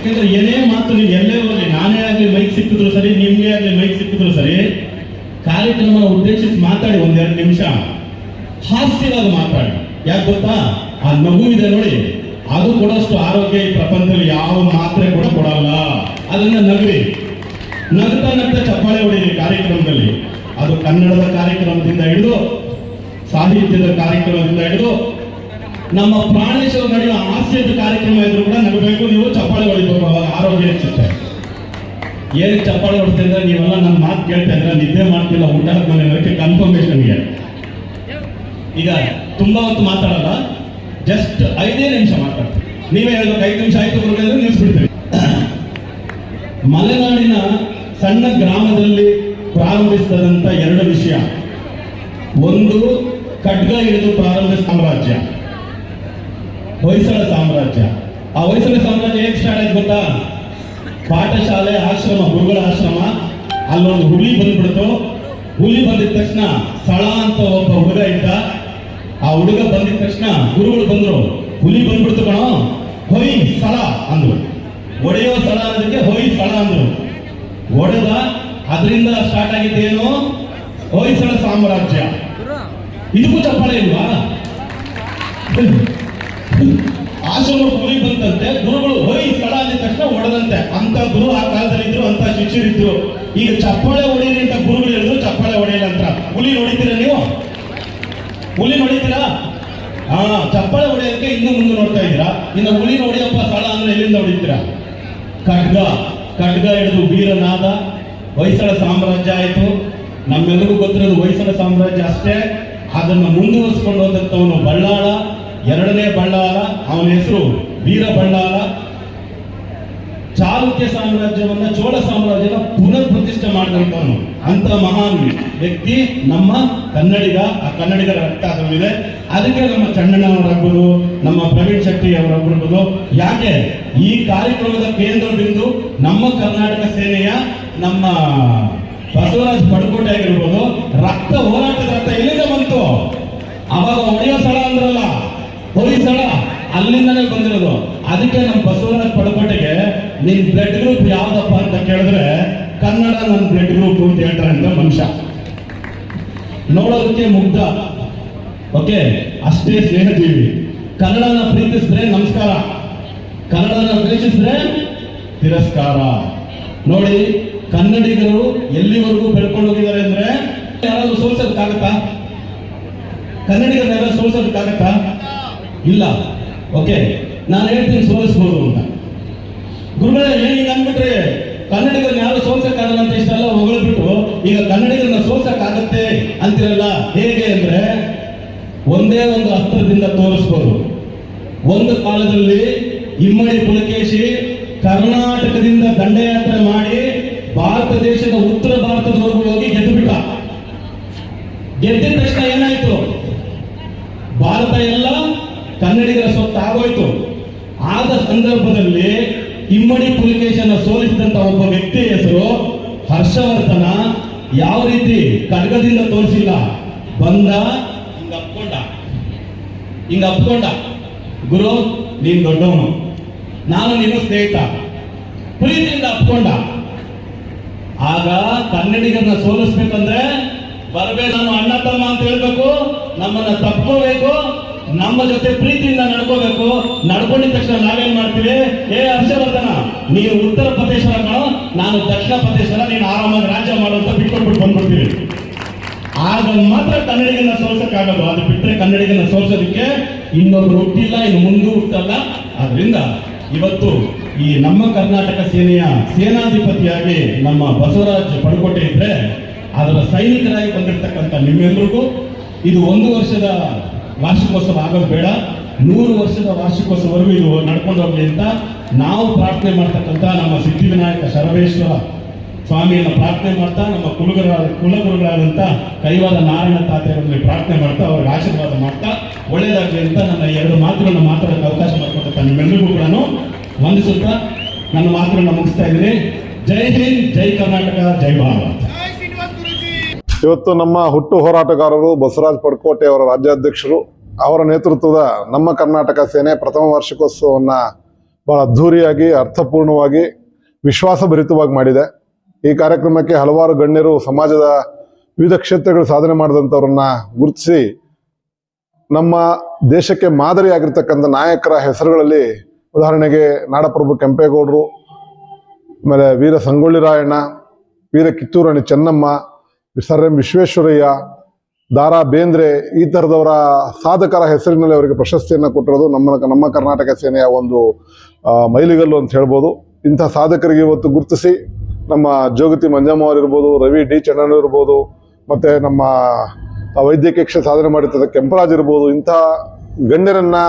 ಯಾಕಂದ್ರೆ ಏನೇ ಮಾತು ನೀವು ಎಲ್ಲೇ ಹೋಗ್ಲಿ, ನಾನೇ ಆಗಲಿ ಮೈಕ್ ಸಿಕ್ಕಿದ್ರು ಸರಿ, ನಿಮ್ಗೆ ಆಗಲಿ ಮೈಕ್ ಸಿಕ್ಕಿದ್ರು ಸರಿ ಕಾರ್ಯಕ್ರಮವನ್ನು ಉದ್ದೇಶಿಸಿ ಮಾತಾಡಿ ಒಂದೆರಡು ನಿಮಿಷ. ಹಾಸ್ಯವಾಗಿ ಮಾತಾಡಿ. ಯಾಕೆ ಗೊತ್ತಾ? ಆ ನಗು ಇದೆ ನೋಡಿ. ಅದು ಕೊಡೋಷ್ಟು ಆರೋಗ್ಯ ಈ ಪ್ರಪಂಚದಲ್ಲಿ ಯಾವ ಮಾತ್ರೆ ಕೂಡ ಕೊಡಲ್ಲ. ಅದನ್ನ ನಗ್ರಿ. ನಗ್ತಾ ನಗ್ತಾ ಚಪ್ಪಾಳೆ ಹೊಡೀರಿ ಕಾರ್ಯಕ್ರಮದಲ್ಲಿ. ಅದು ಕನ್ನಡದ ಕಾರ್ಯಕ್ರಮದಿಂದ ಹಿಡಿದು, ಸಾಹಿತ್ಯದ ಕಾರ್ಯಕ್ರಮದಿಂದ ಹಿಡಿದು ನಮ್ಮ ಪ್ರಾಣೇಶ್ವರ ನಡೆಯುವ ಹಾಸ್ಯದ ಕಾರ್ಯಕ್ರಮ ಇದ್ರು ಕೂಡ ನಡಬೇಕು. ನೀವು ಚಪ್ಪಾಳೆ ಹೊಡಿಬೇಕು ಆರೋಗ್ಯ ಹೆಚ್ಚುತ್ತೆ. ಏನ್ ಚಪ್ಪಾಳೆ ಹೊಡ್ತಿದ್ರೆ ನೀವೆಲ್ಲ ನನ್ನ ಮಾತು ಕೇಳ್ತಾ ಇದ್ರೆ ನಿದ್ದೆ ಮಾಡ್ತಿಲ್ಲ, ಊಟ ಮನೆ ಬಗ್ಗೆ ಕನ್ಫರ್ಮೇಶನ್ಗೆ ಈಗ ತುಂಬಾ ಹೊತ್ತು ಮಾತಾಡಲ್ಲ ಜಸ್ಟ್ ಐದೇ ನಿಮಿಷ ಮಾತಾಡ್ತೀನಿ. ನೀವೇ ಹೇಳಬೇಕು ಐದು ನಿಮಿಷ ಆಯ್ತು ಗುರುಗಳೇ ನಿಲ್ಲಿಸ್ಬಿಡ್ತೀವಿ ಮಲೆನಾಡಿನ ಸಣ್ಣ ಗ್ರಾಮದಲ್ಲಿ ಪ್ರಾರಂಭಿಸಿದಂತ ಎರಡು ವಿಷಯ. ಒಂದು ಖಡ್ಗ ಹಿಡಿದು ಪ್ರಾರಂಭಿಸಿದ ಸಾಮ್ರಾಜ್ಯ. ಹೊಯ್ಸಳ ಸಾಮ್ರಾಜ್ಯ. ಆ ಹೊಯ್ಸಳ ಸಾಮ್ರಾಜ್ಯ ಹೇಗೆ ಸ್ಟಾರ್ಟ್ ಆಯ್ತು ಗೊತ್ತಾ? ಪಾಠಶಾಲೆ ಆಶ್ರಮ, ಗುರುಗಳ ಆಶ್ರಮ. ಅಲ್ಲೊಂದು ಹುಲಿ ಬಂದ್ಬಿಡ್ತು. ಹುಲಿ ಬಂದಿದ ತಕ್ಷಣ ಸ್ಥಳ ಅಂತ ಒಬ್ಬ ಹುಡುಗ ಇದ್ದ. ಆ ಹುಡುಗ ಬಂದಿದ ತಕ್ಷಣ ಗುರುಗಳು ಬಂದ್ರು. ಹುಲಿ ಬಂದ್ಬಿಡ್ತು ಕಣೋ. ಹೊಯ್ ಸ್ಥಳ ಅಂದ್ರು. ಒಡೆಯೋ ಸ್ಥಳ ಅನ್ನೋದಕ್ಕೆ ಹೊಯ್ ಸ್ಥಳ ಅಂದ್ರು. ಒಡೆದ, ಅದರಿಂದ ಸ್ಟಾರ್ಟ್ ಆಗಿದ್ದೇನು? ಹೊಯ್ಸಳ ಸಾಮ್ರಾಜ್ಯ. ಇದಕ್ಕೂ ಚಪ್ಪಾಳೆ ಇಲ್ವಾ? ಆಶ್ರಮ ಗುರಿ ಬಂತಂತೆ, ಗುರುಗಳು ಹೋಯ್ ಸ್ಥಳ ಅಂದ ತಕ್ಷಣ ಹೊಡೆದಂತೆ. ಅಂತ ಗುರು ಆ ಕಾಲದಲ್ಲಿ ಇದ್ರು, ಅಂತ ಶಿಷ್ಯರಿದ್ರು ಈಗ ಚಪ್ಪಾಳೆ ಹೊಡೀರಿ ಅಂತ ಗುರುಗಳು ಹೇಳಿದ್ರು, ಚಪ್ಪಾಳೆ ಹೊಡೆಯಲ್ಲ ಅಂತ. ಹುಲಿ ನೋಡಿದ್ದೀರಾ ನೀವು? ಹುಲಿ ನೋಡಿದ್ದೀರಾ ಹಾ, ಚಪ್ಪಾಳೆ ಹೊಡೆಯೋದಕ್ಕೆ ಇನ್ನು ಮುಂದೆ ನೋಡ್ತಾ ಇದ್ದೀರಾ? ಇನ್ನು ಹುಲಿ ನೋಡಿಯಪ್ಪ ಸ್ಥಳ ಅಂದ್ರೆ ಎಲ್ಲಿಂದ ಹೊಡಿತೀರಾ? ಖಡ್ಗ. ಖಡ್ಗ ಹಿಡಿದು ವೀರನಾದ ಹೊಯ್ಸಳ ಸಾಮ್ರಾಜ್ಯ ಆಯಿತು. ನಮ್ಮೆಲ್ಲರಿಗೂ ಗೊತ್ತಿರೋದು ಹೊಯ್ಸಳ ಸಾಮ್ರಾಜ್ಯ ಅಷ್ಟೇ. ಅದನ್ನು ಮುಂದುವರಿಸಿಕೊಂಡು ಹೋದಂಥವನು ಬಳ್ಳಾಳ. ಎರಡನೇ ಬಳ್ಳಾರ ಅವನ ಹೆಸರು ವೀರ ಚಾಲುಕ್ಯ ಸಾಮ್ರಾಜ್ಯವನ್ನ, ಚೋಳ ಸಾಮ್ರಾಜ್ಯನ ಪುನರ್ ಪ್ರತಿಷ್ಠೆ ಮಾಡಿದಂಥವನು. ಅಂತ ಮಹಾನ್ ವ್ಯಕ್ತಿ, ನಮ್ಮ ಕನ್ನಡಿಗ, ಆ ಕನ್ನಡಿಗರ ರಕ್ತ ಅದರಲ್ಲಿದೆ ಅದಕ್ಕೆ ನಮ್ಮ ಚಣ್ಣಣ್ಣವರಾಗ್ಬೋದು ನಮ್ಮ ಪ್ರವೀಣ್ ಶೆಟ್ಟಿ ಅವರಾಗಿರ್ಬೋದು ಯಾಕೆ? ಈ ಕಾರ್ಯಕ್ರಮದ ಕೇಂದ್ರ ಬಿಂದು ನಮ್ಮ ಕರ್ನಾಟಕ ಸೇನೆಯ ನಮ್ಮ ಬಸವರಾಜ್ ಪಡ್ಕೋಟೆ ಆಗಿರ್ಬೋದು ರಕ್ತ ಹೋರಾಟದ ರಕ್ತ ಎಲ್ಲಿಂದ ಬಂತು. ಅವಾಗ ಒಡೆಯೋ ಸ್ಥಳ ಅಂದ್ರಲ್ಲ. ಅಲ್ಲಿಂದನೇ ಬಂದಿರೋದು. ಅದಕ್ಕೆ ನಮ್ಮ ಬಸವರಾಜ್ ಪಡಕೋಟೆಗೆ ನಿನ್ ಬ್ಲಡ್ ಗ್ರೂಪ್ ಯಾವ್ದಪ್ಪ ಅಂತ ಕೇಳಿದ್ರೆ ಕನ್ನಡ ನನ್ನ ಬ್ಲಡ್ ಗ್ರೂಪ್ ಅಂತ ಹೇಳ್ತಾರೆ ಅಂತ ಮನುಷ್ಯ. ನೋಡೋದಕ್ಕೆ ಮುಗ್ಧ. ಓಕೆ, ಅಷ್ಟೇ ಸ್ನೇಹಜೀವಿ. ಕನ್ನಡನ ಪ್ರೀತಿಸಿದ್ರೆ ನಮಸ್ಕಾರ. ಕನ್ನಡನ ಪ್ರೀತಿಸಿದ್ರೆ ತಿರಸ್ಕಾರ. ನೋಡಿ, ಕನ್ನಡಿಗರು ಎಲ್ಲಿವರೆಗೂ ಬೆಳ್ಕೊಂಡು ಹೋಗಿದ್ದಾರೆ ಅಂದ್ರೆ ಯಾರಾದ್ರೂ ಸೋಲ್ಸೋದಕ್ಕಾಗತ್ತಾ? ಕನ್ನಡಿಗರನ್ನ ಸೋಲ್ಸೋದಕ್ಕಾಗತ್ತಾ? ಇಲ್ಲ. ಓಕೆ, ನಾನು ಹೇಳ್ತೀನಿ ಸೋಲಿಸ್ಬೋದು ಅಂತ. ಗುರುಗಳೇ, ಏನಿಲ್ಲ ಅಂದ್ಬಿಟ್ರೆ ಕನ್ನಡಿಗರನ್ನ ಯಾರು ಸೋಲ್ಸಕ್ಕಾಗಲ್ಲ ಅಂತ ಇಷ್ಟೆಲ್ಲ ಹೊಗಳ್ಬಿಟ್ಟು, ಈಗ ಕನ್ನಡಿಗರನ್ನ ಸೋಲ್ಸಕ್ಕಾಗತ್ತೆ ಅಂತಿರಲ್ಲ, ಹೇಗೆ ಅಂದ್ರೆ ಒಂದೇ ಒಂದು ಅಸ್ತ್ರದಿಂದ ತೋರಿಸ್ಬೋದು. ಒಂದು ಕಾಲದಲ್ಲಿ ಇಮ್ಮಡಿ ಪುಲಕೇಶಿ ಕರ್ನಾಟಕದಿಂದ ದಂಡಯಾತ್ರೆ ಮಾಡಿ ಭಾರತ ದೇಶದ ಉತ್ತರ ಭಾರತದವರೆಗೂ ಹೋಗಿ ಗೆದ್ದು ಬಿಟ್ಟ ಗೆದ್ದಿದ ತಕ್ಷಣ ಏನಾಯ್ತು ಭಾರತ ಎಲ್ಲ ಕನ್ನಡಿಗರ ಸ್ವತ್ತು ಆಗೋಯ್ತು ಆದ ಸಂದರ್ಭದಲ್ಲಿ ಇಮ್ಮಡಿ ಪುಲಿಕೇಶನ ಸೋಲಿಸಿದಂತ ಒಬ್ಬ ವ್ಯಕ್ತಿ ಹೆಸರು ಹರ್ಷವರ್ಧನ ಯಾವ ರೀತಿ ಖಡ್ಗದಿಂದ ತೋರಿಸಿಲ್ಲ? ಬಂದ, ಹಿಂಗ ಅಪ್ಕೊಂಡ. ಹಿಂಗ ಅಪ್ಕೊಂಡ. ಗುರು, ನೀನ್ ದೊಡ್ಡವನು. ನಾನು ನಿನ್ನ ಸ್ನೇಹಿತ. ಪ್ರೀತಿಯಿಂದ ಅಪ್ಕೊಂಡ. ಆಗ ಕನ್ನಡಿಗರನ್ನ ಸೋಲಿಸ್ಬೇಕಂದ್ರೆ ಬರಬೇಕು ನಾನು ಅಣ್ಣ ತಮ್ಮ ಅಂತ ಹೇಳ್ಬೇಕು. ನಮ್ಮನ್ನ ತಪ್ಕೋಬೇಕು. ನಮ್ಮ ಜೊತೆ ಪ್ರೀತಿಯಿಂದ ನಡ್ಕೋಬೇಕು. ನಡ್ಕೊಂಡಿದ ತಕ್ಷಣ ನಾವೇನ್ ಮಾಡ್ತೀವಿ? ಏ ಹರ್ಷವರ್ಧನ, ನೀನು ಉತ್ತರ ಪ್ರದೇಶ ನಾನು ದಕ್ಷಿಣ ಪ್ರದೇಶದ ನೀನು ಆರಾಮಾಗಿ ರಾಜ್ಯ ಮಾಡುವಂತ ಬಿಟ್ಕೊಟ್ಬಿಟ್ಟು ಬಂದ್ಬಿಡ್ತೀವಿ ಆಗ ಮಾತ್ರ ಕನ್ನಡಿಗನ ಸೋಲ್ಸಕ್ಕಾಗಲ್ಲ ಅದು ಬಿಟ್ಟರೆ ಕನ್ನಡಿಗನ ಸೋಲ್ಸೋದಕ್ಕೆ ಇನ್ನೊಬ್ರು ಹುಟ್ಟಿಲ್ಲ, ಇನ್ನು ಮುಂದೂ ಹುಟ್ಟಲ್ಲ. ಆದ್ರಿಂದ ಇವತ್ತು ಈ ನಮ್ಮ ಕರ್ನಾಟಕ ಸೇನೆಯ ಸೇನಾಧಿಪತಿಯಾಗಿ ನಮ್ಮ ಬಸವರಾಜ್ ಪಡ್ಕೋಟೆ ಇದ್ರೆ ಅದರ ಸೈನಿಕರಾಗಿ ಬಂದಿರತಕ್ಕಂಥ ನಿಮ್ಮೆಲ್ಲರಿಗೂ ಇದು ಒಂದು ವರ್ಷದ ವಾರ್ಷಿಕೋತ್ಸವ ಆಗೋದು ಬೇಡ. ನೂರು ವರ್ಷದ ವಾರ್ಷಿಕೋತ್ಸವವರೆಗೂ ಇದು ನಡ್ಕೊಂಡು ಹೋಗಲಿ ಅಂತ ನಾವು ಪ್ರಾರ್ಥನೆ ಮಾಡ್ತಕ್ಕಂಥ ನಮ್ಮ ಸಿದ್ಧಿವಿನಾಯಕ ಸರ್ವೇಶ್ವರ ಸ್ವಾಮಿಯನ್ನು ಪ್ರಾರ್ಥನೆ ಮಾಡ್ತಾ, ನಮ್ಮ ಕುಲಗುರ ಕುಲಗುರುಗಳಾದಂಥ ಕೈವಾದ ನಾರಾಯಣ ತಾತೆಯವರಲ್ಲಿ ಪ್ರಾರ್ಥನೆ ಮಾಡ್ತಾ, ಅವ್ರಿಗೆ ಆಶೀರ್ವಾದ ಮಾಡ್ತಾ ಒಳ್ಳೆಯದಾಗಲಿ ಅಂತ ನನ್ನ ಎರಡು ಮಾತುಗಳನ್ನು ಮಾತಾಡೋಕ್ಕೆ ಅವಕಾಶ ಮಾಡಿಕೊಟ್ಟಂತ ನಿಮ್ಮೆಲ್ಲರಿಗೂ ಕೂಡ ವಂದಿಸುತ್ತಾ, ನನ್ನ ಮಾತುಗಳನ್ನು ಮುಗಿಸ್ತಾ ಇದ್ದೀನಿ. ಜೈ ಹಿಂದ್, ಜೈ ಕರ್ನಾಟಕ, ಜೈ ಭಾರತ್. ಇವತ್ತು ನಮ್ಮ ಹುಟ್ಟು ಹೋರಾಟಗಾರರು ಬಸವರಾಜ್ ಪಡ್ಕೋಟೆ ಅವರ ರಾಜ್ಯಾಧ್ಯಕ್ಷರು ಅವರ ನೇತೃತ್ವದ ನಮ್ಮ ಕರ್ನಾಟಕ ಸೇನೆ ಪ್ರಥಮ ವಾರ್ಷಿಕೋತ್ಸವವನ್ನು ಬಹಳ ಅದ್ಧೂರಿಯಾಗಿ, ಅರ್ಥಪೂರ್ಣವಾಗಿ, ವಿಶ್ವಾಸಭರಿತವಾಗಿ ಮಾಡಿದೆ. ಈ ಕಾರ್ಯಕ್ರಮಕ್ಕೆ ಹಲವಾರು ಗಣ್ಯರು, ಸಮಾಜದ ವಿವಿಧ ಕ್ಷೇತ್ರಗಳು ಸಾಧನೆ ಮಾಡಿದಂಥವ್ರನ್ನ ಗುರುತಿಸಿ, ನಮ್ಮ ದೇಶಕ್ಕೆ ಮಾದರಿಯಾಗಿರ್ತಕ್ಕಂಥ ನಾಯಕರ ಹೆಸರುಗಳಲ್ಲಿ ಉದಾಹರಣೆಗೆ ನಾಡಪ್ರಭು ಕೆಂಪೇಗೌಡರು, ಆಮೇಲೆ ವೀರ ಸಂಗೊಳ್ಳಿ ರಾಯಣ್ಣ, ವೀರ ಕಿತ್ತೂರಾಣಿ ಚೆನ್ನಮ್ಮ, ಸರ್ ಎಂ ವಿಶ್ವೇಶ್ವರಯ್ಯ ದಾರಾ ಬೇಂದ್ರೆ ಈ ಥರದವರ ಸಾಧಕರ ಹೆಸರಿನಲ್ಲಿ ಅವರಿಗೆ ಪ್ರಶಸ್ತಿಯನ್ನು ಕೊಟ್ಟಿರೋದು ನಮ್ಮ ನಮ್ಮ ಕರ್ನಾಟಕ ಸೇನೆಯ ಒಂದು ಮೈಲಿಗಲ್ಲು ಅಂತ ಹೇಳ್ಬೋದು. ಇಂಥ ಸಾಧಕರಿಗೆ ಇವತ್ತು ಗುರುತಿಸಿ ನಮ್ಮ ಜೋಗತಿ ಮಂಜಮ್ಮ ಇರ್ಬೋದು, ರವಿ ಡಿ ಚಂಡನ್ ಇರ್ಬೋದು, ಮತ್ತು ನಮ್ಮ ವೈದ್ಯಕೀಯ ಕ್ಷೇತ್ರ ಸಾಧನೆ ಮಾಡಿರ್ತದೆ ಕೆಂಪರಾಜ್ ಇರ್ಬೋದು, ಇಂಥ ಗಣ್ಯರನ್ನ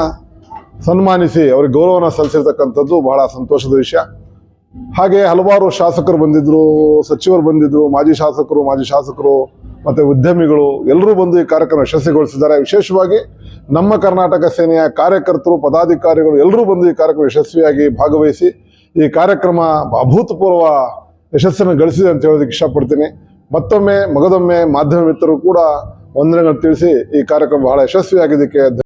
ಸನ್ಮಾನಿಸಿ, ಅವ್ರಿಗೆ ಗೌರವನ ಸಲ್ಲಿಸಿರ್ತಕ್ಕಂಥದ್ದು ಬಹಳ ಸಂತೋಷದ ವಿಷಯ. ಹಾಗೆ ಹಲವಾರು ಶಾಸಕರು ಬಂದಿದ್ರು, ಸಚಿವರು ಬಂದಿದ್ರು, ಮಾಜಿ ಶಾಸಕರು ಮಾಜಿ ಶಾಸಕರು, ಮತ್ತೆ ಉದ್ಯಮಿಗಳು, ಎಲ್ಲರೂ ಬಂದು ಈ ಕಾರ್ಯಕ್ರಮ ಯಶಸ್ವಿಗೊಳಿಸಿದ್ದಾರೆ. ವಿಶೇಷವಾಗಿ ನಮ್ಮ ಕರ್ನಾಟಕ ಸೇನೆಯ ಕಾರ್ಯಕರ್ತರು, ಪದಾಧಿಕಾರಿಗಳು ಎಲ್ಲರೂ ಬಂದು ಈ ಕಾರ್ಯಕ್ರಮ ಯಶಸ್ವಿಯಾಗಿ ಭಾಗವಹಿಸಿ ಈ ಕಾರ್ಯಕ್ರಮ ಅಭೂತಪೂರ್ವ ಯಶಸ್ಸನ್ನು ಗಳಿಸಿದೆ ಅಂತ ಹೇಳೋದಕ್ಕೆ ಇಷ್ಟಪಡ್ತೀನಿ. ಮತ್ತೊಮ್ಮೆ, ಮಗದೊಮ್ಮೆ ಮಾಧ್ಯಮ ಮಿತ್ರರು ಕೂಡ ವಂದನೆಗಳು ತಿಳಿಸಿ ಈ ಕಾರ್ಯಕ್ರಮ ಬಹಳ ಯಶಸ್ವಿಯಾಗಿದ್ದಕ್ಕೆ